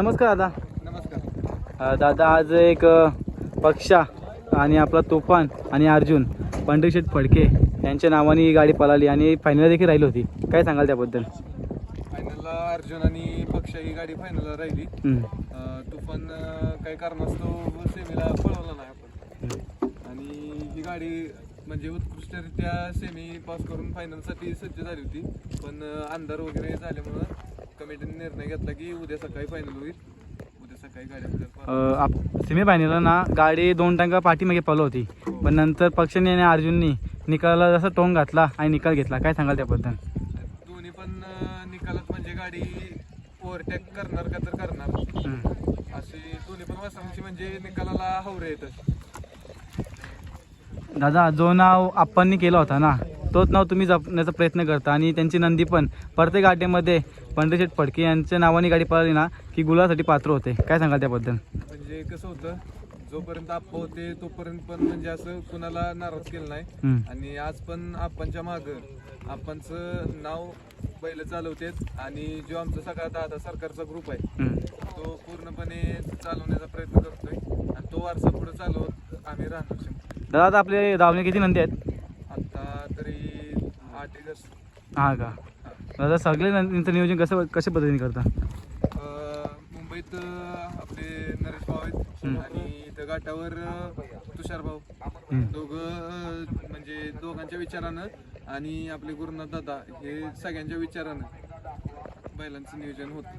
नमस्कार दादा. नमस्कार. अ, दादा आज एक अ, पक्षा आणि आपला तुफान आणि अर्जुन पंढरीशेठ फडके यांच्या नावाने ही गाडी पळाली आणि फायनल देखील राहिली होती. काय सांगाल त्याबद्दल? फायनलला अर्जुन आणि पक्ष ही गाडी फायनलला राहिली. हम्म, अं, तुफान अं, काही कारणास्तव सेमीला पळवला नाही आपण. आणि ही गाडी म्हणजे उत्कृष्टरित्या सेमी पास करून फायनलसाठी सज्ज झाली होती. पण अंधार वगैरे झाल्यामुळं कमिटीने निर्णय घेतला की उद्या सकाळी फायनल होईल. उद्या सकाळी गाडी अ, आपल्याला आप सेमी फायनलला ना गाडी दोन टांगा पाठीमागे पळव होती. पण नंतर पक्षाने आणि अर्जुननी निकालाला जसा टोंग घातला आणि निकाल घेतला. काय सांगाल त्याबद्दल? दोन्ही पण अं, निकालात म्हणजे गाडी ओव्हरटेक करणार का तर करणार. अशी दोन्ही पण वासरांची म्हणजे निकालाला हवरे येतात. दादा जो नाव आपणनी केला होता ना तोच नाव तुम्ही जपण्याचा प्रयत्न करता आणि त्यांची नंदी पण प्रत्येक गाडीमध्ये पंढरीशेठ फडके यांच्या नावाने गाडी पळाली ना की गुलासाठी पात्र होते काय सांगाल त्याबद्दल म्हणजे कसं होतं जोपर्यंत आप्पा होते तोपर्यंत पण म्हणजे असं कुणाला नाराज केलं नाही हम्म. आणि आज पण आप्पांच्या माग आप्पांचं नाव बैल चालवतेत आणि जो आमचा सगळा दादा सरकारचा ग्रुप आहे हम्म. तो पूर्णपणे चालवण्याचा प्रयत्न करतोय आणि तो वारसा पुढे चालवत आम्ही राहणार शंभर. दादा आता आपले धावणे किती नंदी आहेत? आता तरी आठ हां का? दादा सगळे नंदींचं नियोजन कसं कशा पद्धतीने करता? मुंबईत आपले नरेश भाऊ आहेत हम्म. आणि इथं घाटावर तुषार भाऊ. हम्म. दोघं अं, म्हणजे दोघांच्या विचारानं आणि आपले गुरुनाथ दादा हे सगळ्यांच्या विचारानं बैलांचं नियोजन होतं.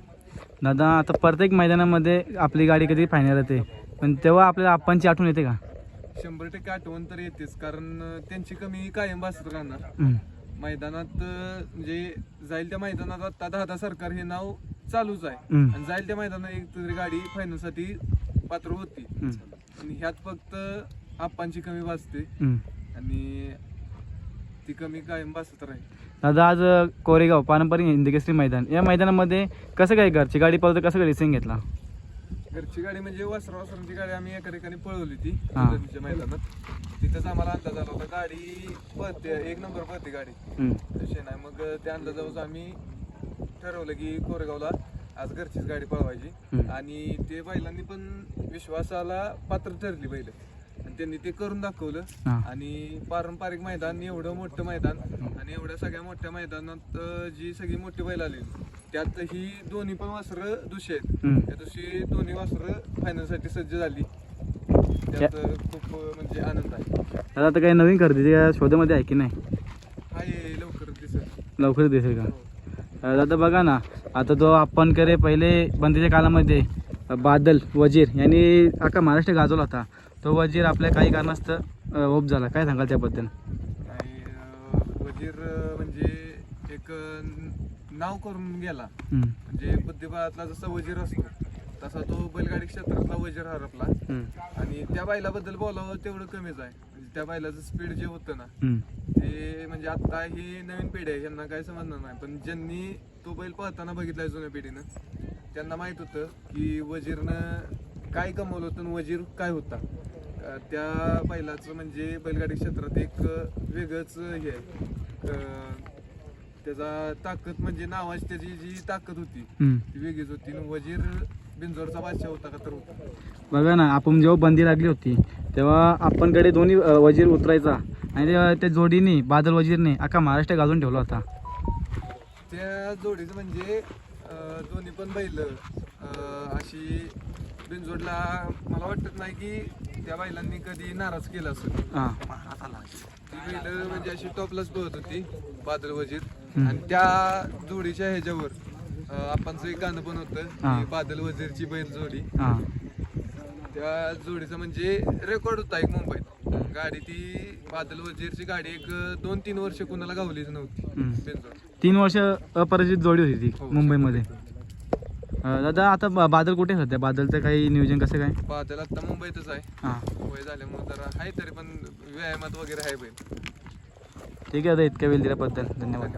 दादा आता प्रत्येक मैदानामध्ये आपली गाडी कधी फायनल येते? पण तेव्हा आपल्याला आपणची आठवण येते का? शंभर टक्के आठवण तर येतेच कारण त्यांची कमी कायम भासत राहणार हम्म. मैदानात अं, म्हणजे जाईल त्या मैदानात आता दादा सरकार हे नाव चालूच आहे हम्म. आणि जाईल त्या मैदानात एक तरी गाडी फायनलसाठी पात्र होती हम्म. आणि ह्यात फक्त आप्पांची कमी भासते हम्म. आणि ती कमी कायम भासत राहील दादा आज अ, कोरेगाव पारंपरिक हिंदकेसरी मैदान या मैदानामध्ये कसं काय घरची गाडी पळतं कसं काय रेसिंग घेतला घरची गाडी म्हणजे वासरा वासरांची गाडी आम्ही एका ठिकाणी पळवली ती हा. मैदानात तिथंच आम्हाला अंदाज आला होता गाडी पळते एक नंबर पळते गाडी हम्म. तसे नाही मग त्या अंदाजावर आम्ही ठरवलं की कोरेगावला आज घरचीच गाडी पळवायची हम्म. आणि ते बैलांनी पण विश्वासाला पात्र ठरली बैल आणि त्यांनी ते करून दाखवलं. हा. आणि पारंपरिक मैदान एवढं मोठं मैदान आणि एवढ्या सगळ्या मोठ्या मैदानात अं, जी सगळी मोठी बैल आली त्यात ही दोन्ही पण वासरं दुशी आहेत. हम्म. त्या दिवशी दोन्ही वासरं फायनलसाठी सज्ज झाली. त्यात अं, खूप अं, म्हणजे आनंद आहे. दादा आता काही नवीन खरेदी या शोधामध्ये आहे की नाही? दिसत लवकर दिसेल. का? अ, दादा बघा ना आता तो आपण करे पहिले बंदीच्या काळामध्ये अ, बादल वजीर यांनी अख्खा महाराष्ट्र गाजवला होता. तो वजीर आपल्या काही कारणास्तव अ, ओप झाला. काय सांगाल त्याबद्दल? आणि वजीर म्हणजे एक नाव करून गेला. म्हणजे बुद्धिबळातला जसा वजीर असतो तसा तो बैलगाडी क्षेत्रातला वजीर हरपला. आणि त्या बैलाबद्दल बोलावं तेवढं कमीच आहे. म्हणजे त्या बैलाचं स्पीड जे होतं ना. ते म्हणजे आता ही नवीन पिढी आहे यांना काय समजणार नाही. पण ज्यांनी तो बैल पळताना बघितलाय जुन्या पिढीनं त्यांना माहीत होतं की वजीरनं काय कमवलं होतं वजीर काय होता. त्या बैलाचं म्हणजे बैलगाडी क्षेत्रात एक वेगळंच हे आहे. त्याचा ताकद म्हणजे नावाची त्याची जी ताकद होती. ती वेगळीच होती. आणि वजीर बिंजोरचा बादशाह होता का तर होता. बघा ना आपण जेव्हा बंदी लागली होती तेव्हा आपणकडे दोन्ही अ, वजीर उतरायचा. आणि त्या- त्या जोडीने बादल वजीरने अख्खा महाराष्ट्र गाजून ठेवला होता. त्या जोडीचं म्हणजे अं, दोन्ही पण बैल अं, अशी बिनजोडला मला वाटत नाही की त्या बैलांनी कधी नाराज केला असेल. हां. ती बैल म्हणजे अशी टॉपलाच पळत होती बादल वजीर. आणि त्या जोडीच्या ह्याच्यावर अं, आपणचं एक गाणं पण होतं. की बादल वजीरची बैल जोडी. हां. त्या जोडीचा म्हणजे रेकॉर्ड होता एक मुंबईत. गाडी ती बादल वजीरची गाडी एक दोन तीन वर्ष कुणाला गावलीच नव्हती. हम्म. बिनजोड तीन वर्ष अपराजित जोडी होती ती हो, मुंबईमध्ये. अं, दादा आता बा- बादल कुठे सध्या? बादलचं काही नियोजन कसं काय? बादल आता मुंबईतच आहे. हां. वय झाल्यामुळे जरा आहे तरी पण व्यायामात वगैरे आहे बैल ठीक आहे दादा इतक्या वेळ दिल्याबद्दल धन्यवाद.